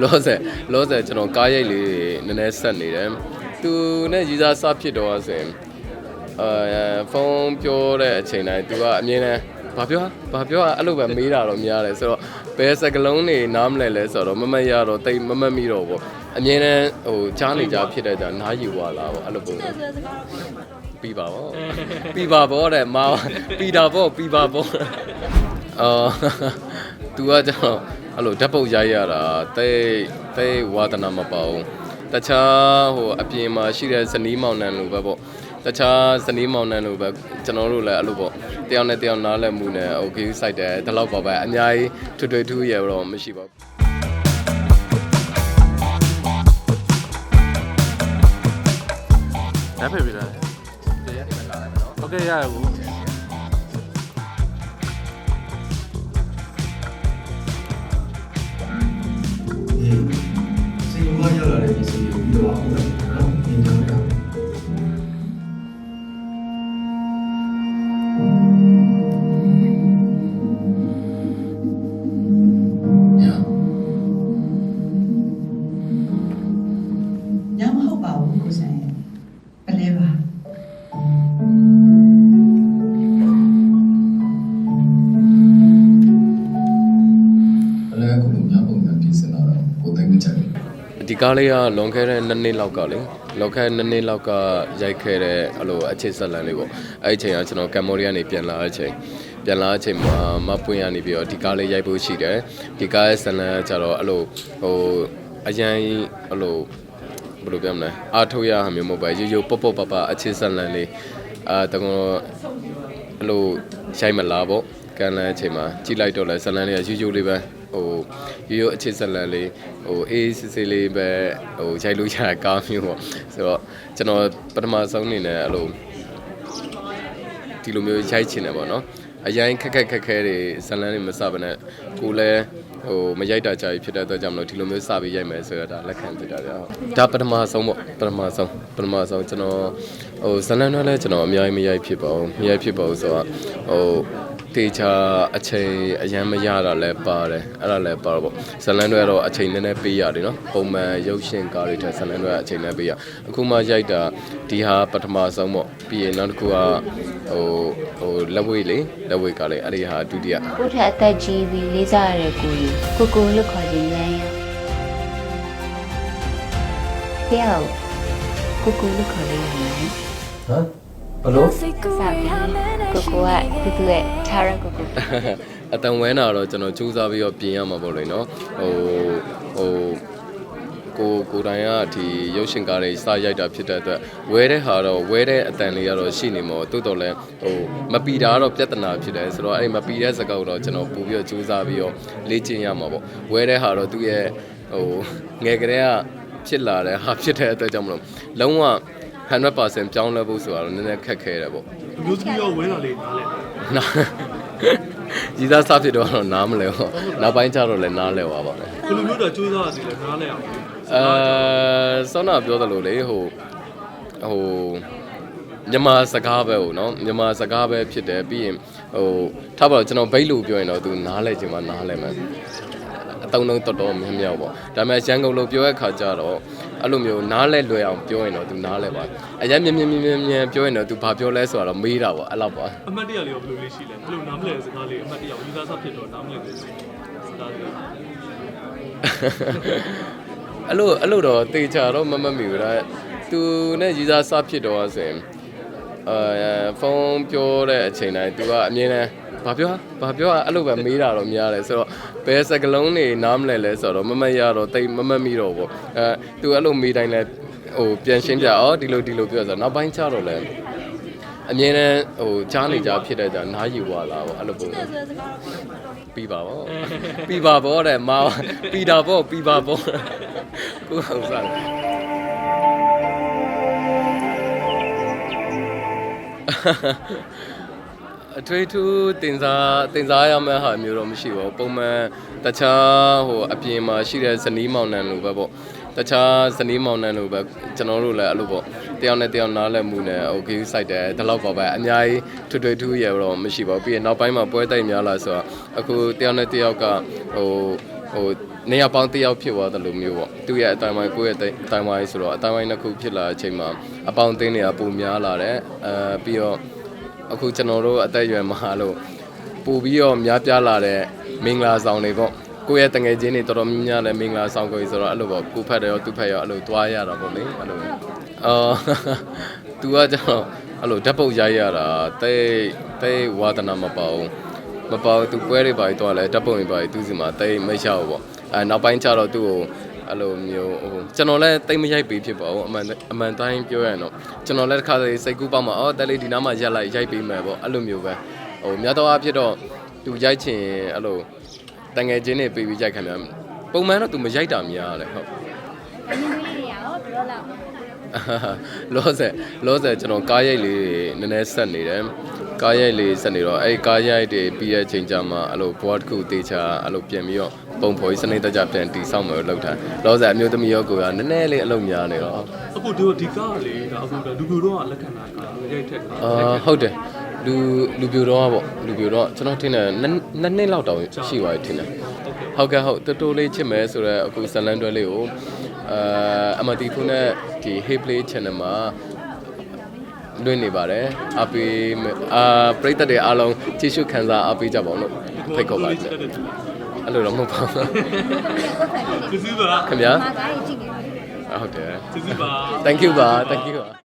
လောဆယ်လောဆယ်ကျွန်တော်ကားရိုက်လေးနည်းနည်းဆက်နေတယ်သူနဲ့ရီစားစဖြစ်တော့ဆိုရင်အဲဖုန်းပြောတဲ့အချိန်တိုင်းသူကအမြင်နဲ့ဘာပြောဘာပြောအဲ့လိုပဲမေးတာတော့များတယ်ဆိုတော့ဘယ်စကလုံးနေနားမလဲလဲဆိုတော့မမတ်ရတော့တိတ်မမတ်မိတော့ပေါ့အမြင်နဲ့ဟိုကြားနေကြဖြစ်တဲ့ကြောင့်နားယူသွားလာပေါ့အဲ့လိုပုံစံပြီးပါဗောပြီးပါဗောတဲ့မာပြီးတာဗောပြီးပါဗောအော်သူကကျတော့ အဲ့လိုဓာတ်ပုတ်ရိုက်ရတာတိတ်တိတ်ဝါသနာမပေါဘူးတခြားဟိုအပြင်မှာရှိတဲ့ဇနီးမောင်နှံလိုပဲပေါ့တခြားဇနီးမောင်နှံလိုပဲကျွန်တော်တို့လည်းအဲ့လိုပေါ့တယောက်နဲ့တယောက်နားလည်မှုနဲ့ okay စိုက်တယ်ဒီလောက်ပါပဲအများကြီးထွတ်ထွေထူးရတော့မရှိပါဘူး ဓာတ်ဖိတ်ပြတာโอเคရရဘူး ကားလေးကလွန်ခဲ့တဲ့2နှစ်လောက်ကလေလွန်ခဲ့တဲ့2နှစ်လောက်ကရိုက်ခဲ့တဲ့အဲ့လိုအခြေဆက်လန်လေးပေါ့အဲ့ဒီအချိန်ကကျွန်တော်ကမ်ဘောဒီးယားနေပြန်လာတဲ့အချိန်ပြန်လာတဲ့အချိန်မှာမပွင့်ရနေပြီးတော့ဒီကားလေးရိုက်ဖို့ရှိတယ်ဒီကားရဲ့ဇလန်ကကျတော့အဲ့လိုဟိုအရင်အဲ့လိုဘယ်လိုပြောမလဲအားထုတ်ရဟာမျိုးမဟုတ်ပါရိုးရိုးပုတ်ပုတ်ပပအခြေဆက်လန်လေးအာတကောင်အဲ့လိုရိုက်မလားပေါ့ကန်လန်းအချိန်မှာကြည့်လိုက်တော့လဲဇလန်လေးကရိုးရိုးလေးပဲ ဟိုရိုးရိုးအခြေဆက်လန်လေးဟိုအေးစစ်စစ်လေးပဲဟိုရိုက်လို့ရတဲ့ကားမျိုးပေါ့ဆိုတော့ကျွန်တော်ပထမဆုံးအနေနဲ့အဲ့လိုဒီလိုမျိုးရိုက်ချင်တယ်ပေါ့နော်အရင်ခက်ခက်ခက်ခဲတွေဇလန်းတွေမစဘဲနဲ့ကိုလည်းဟိုမရိုက်တာကြာပြီဖြစ်တဲ့အတွက်ကြောင့်မလို့ဒီလိုမျိုးစပြီးရိုက်မယ်ဆိုတော့ဒါလက်ခံဖြစ်တာဗျာဒါပထမဆုံးပေါ့ပထမဆုံးပထမဆုံးကျွန်တော်ဟိုဇလန်းတွေလည်းကျွန်တော်အများကြီးမရိုက်ဖြစ်ပါဘူးမရိုက်ဖြစ်ပါဘူးဆိုတော့ဟို တေချာအချိန်အရန်မရတာလည်းပါတယ်အဲ့ဒါလည်းပါတော့ပေါ့ဇလန်းတွေကတော့အချိန်နည်းနည်းပေးရတယ်နော်ပုံမှန်ရုပ်ရှင်ကားတွေထက်ဇလန်းတွေကအချိန်နည်းပေးရအခုမှရိုက်တာဒီဟာပထမဆုံးပေါ့ပြီးရင်နောက်တစ်ခုကဟိုဟိုလက်ဝဲလေးလက်ဝဲကလေးအဲ့ဒီဟာဒုတိယကိုထက်အသက်ကြီးပြီးလေးစားရတဲ့ကိုကြီးကိုကိုလို့ခေါ်ခြင်းရမ်းရပြောကိုကိုလို့ခေါ်လို့ရတယ်ဟမ် ဘလို့စပ်ပြီးကိုကိုကသူ့ရဲ့ Taran ကိုကိုအတန်ဝဲနာတော့ကျွန်တော်စူးစမ်းပြီးတော့ပြင်ရမှာပေါ့လေနော်ဟိုဟိုကိုကိုတိုင်ကဒီရုပ်ရှင်ကားတွေစရိုက်တာဖြစ်တဲ့အတွက်ဝဲတဲ့ဟာတော့ဝဲတဲ့အတန်လေးကတော့ရှိနေမှာတိုးတော်လဲဟိုမပီတာကတော့ပြဿနာဖြစ်တယ်ဆိုတော့အဲ့မပီတဲ့စကောက်တော့ကျွန်တော်ပို့ပြီးတော့စူးစမ်းပြီးတော့လေ့ကျင့်ရမှာပေါ့ဝဲတဲ့ဟာတော့သူ့ရဲ့ဟိုငယ်ကလေးကဖြစ်လာတဲ့ဟာဖြစ်တဲ့အတွက်ကြောင့်မလို့လုံးဝ 100%ပြောင်းလဲဖို့ဆိုတာတော့နည်းနည်းခက်ခဲတယ်ပေါ့မျိုးသမီးရောဝဲလာလေနားလဲနာကြီးသားစားဖြစ်တော့တော့နားမလဲဟောနောက်ပိုင်းကျတော့လည်းနားလဲသွားပါမယ်ဘယ်လိုမျိုးတော့ကြိုးစားရတယ်လဲနားလဲအောင်အဲဆောနာပြောသလိုလေဟိုဟိုမြန်မာစကားပဲဟိုနော်မြန်မာစကားပဲဖြစ်တယ်ပြီးရင်ဟိုထားပါတော့ကျွန်တော်ဘိတ်လို့ပြောရင်တော့သူနားလဲချင်မှနားလဲမယ်အတုံးတုံးတော်တော်များများပေါ့ဒါပေမဲ့ရန်ကုန်လို့ပြောတဲ့ခါကျတော့ အဲ့လိုမျိုးနားလဲလွယ်အောင်ပြောရင်တော့သူနားလဲပါအရင်မြင်မြင်မြင်မြင်မြင်ပြောရင်တော့သူဘာပြောလဲဆိုတော့မေးတာပေါ့အဲ့လောက်ပါအမှတ်တရလေးရောဘယ်လိုလေးရှိလဲဘယ်လိုနားမလဲစကားလေးအမှတ်တရယူသားစားဖြစ်တော့နားမလဲစကားလေးအဲ့လိုအဲ့လိုတော့တေချာတော့မမတ်မိဘူးဒါသူနဲ့ရီစားစဖြစ်တော့ဆိုရင်အဲဖုန်းပြောတဲ့အချိန်တိုင်းသူကအမြင်နဲ့ ဘာပြောဘာပြောအဲ့လိုပဲမေးတာတော့များတယ်ဆိုတော့ဘယ်စကလုံးနေနားမလဲလဲဆိုတော့မမတ်ရတော့တိတ်မမတ်မိတော့ပေါ့အဲသူအဲ့လိုမေးတိုင်းလဲဟိုပြန်ရှင်းပြအော်ဒီလိုဒီလိုပြောဆိုတော့နောက်ပိုင်းကျတော့လဲအမြင်နဲ့ဟိုကြားနေကြဖြစ်တဲ့ကြောင့်နားယူသွားလာပေါ့အဲ့လိုပုံစံပြီးပါဗောပြီးပါဗောတဲ့မာပြီးတာဗောပြီးပါဗောကိုယ်ဟုတ်စား အထွေထူးတင်စားတင်စားရမယ့်ဟာမျိုးတော့မရှိပါဘူးပုံမှန်တခြားဟိုအပြင်မှာရှိတဲ့ဇနီးမောင်နှံလိုပဲပေါ့တခြားဇနီးမောင်နှံလိုပဲကျွန်တော်တို့လည်းအဲ့လိုပေါ့တယောက်နဲ့တယောက်နားလည်မှုနဲ့ okay စိုက်တယ်ဒီလောက်ပါပဲအများကြီးထွေထွေထူးရတော့မရှိပါဘူးပြီးရင်နောက်ပိုင်းမှာပွဲတိုက်များလာဆိုတော့အခုတယောက်နဲ့တယောက်ကဟိုဟိုနေရာပေါင်းတစ်ယောက်ဖြစ်သွားတယ်လို့မျိုးပေါ့သူရဲ့အတိုင်းဝိုင်းကိုယ့်ရဲ့အတိုင်းဝိုင်းဆိုတော့အတိုင်းဝိုင်းတစ်ခုဖြစ်လာတဲ့အချိန်မှာအပေါင်းအသင်းတွေကပုံများလာတယ်အဲပြီးတော့ အခုကျွန်တော်တို့အသက်အရွယ်မှာလို့ပို့ပြီးတော့များပြားလာတဲ့မင်္ဂလာဆောင်တွေပေါ့ကိုယ့်ရဲ့တငယ်ချင်းတွေတော်တော်များများလည်းမင်္ဂလာဆောင်ကိုဆိုတော့အဲ့လိုပေါ့ကိုဖက်တယ်ရောသူဖက်ရောအဲ့လိုတွားရတာပေါ့လေအဲ့လိုအော်သူကကျတော့အဲ့လိုဓာတ်ပုတ်ရိုက်ရတာတိတ်တိတ်ဝါသနာမပေါဘူးမပေါဘူးသူပွဲတွေပါပြီးတော့လဲဓာတ်ပုတ်တွေပါပြီးသူစီမှာတိတ်မိတ်ရှောက်ပေါ့အဲနောက်ပိုင်းကျတော့သူ့ကို အဲ့လိုမျိုးဟိုကျွန်တော်လည်းတိတ်မရိုက်ပေးဖြစ်ပါဘူးအမှန်အမှန်တိုင်းပြောရရင်တော့ကျွန်တော်လည်းတစ်ခါတည်းစိတ်ကူးပေါက်မှာအော်တက်လေးဒီနားမှာရက်လိုက်ရိုက်ပေးမယ်ပေါ့အဲ့လိုမျိုးပဲဟိုများတော့အဖြစ်တော့သူရိုက်ချင်အဲ့လိုတငယ်ချင်းတွေပေးပြီးရိုက်ခံများပုံမှန်တော့သူမရိုက်တာများတယ်ဟုတ်အရင်ကလေးတွေရောဘယ်လိုလဲလောဆယ်လောဆယ်ကျွန်တော်ကားရိုက်လေးတွေနည်းနည်းဆက်နေတယ်ကားရိုက်လေးဆက်နေတော့အဲ့ဒီကားရိုက်တွေပြီးတဲ့အချိန်ကျမှအဲ့လို board တစ်ခုတေချာအဲ့လိုပြင်ပြီးတော့ ပုံဖော်ရေးစနစ်တကျပြန်တီဆောက်မယ်လို့လုပ်တာလောဆယ်အမျိုးသမီးရောကိုကနည်းနည်းလေးအလုပ်များနေတော့အခုဒီဒီကားလေဒါအခုလူပြိုတော့လက်ခံတာကားရိုက်ထက်ကားအာဟုတ်တယ်လူလူပြိုတော့ပေါ့လူပြိုတော့ကျွန်တော်ထင်တယ်နှစ်နှစ်နှစ်လောက်တောင်ရှိသွားပြီထင်တယ်ဟုတ်ကဲ့ဟုတ်တိုးတိုးလေးချစ်မယ်ဆိုတော့အခုဇလန်တွဲလေးကိုအာအမတီဖုန်းနဲ့ဒီ Hey Play Channel မှာလွှင့်နေပါတယ်အပေးမယ်အာပရိသတ်တွေအားလုံးကြည့်ရှုခံစားအားပေးကြပါအောင်လို့ဖိတ်ခေါ်ပါတယ် အဲ့လိုတော့မဟုတ်ပါဘူးကျေးဇူးပါခင်ဗျာမာကားကြီးကြည့်နေတယ်ဟုတ်တယ်ကျေးဇူးပါ thank you ပါ thank you ပါ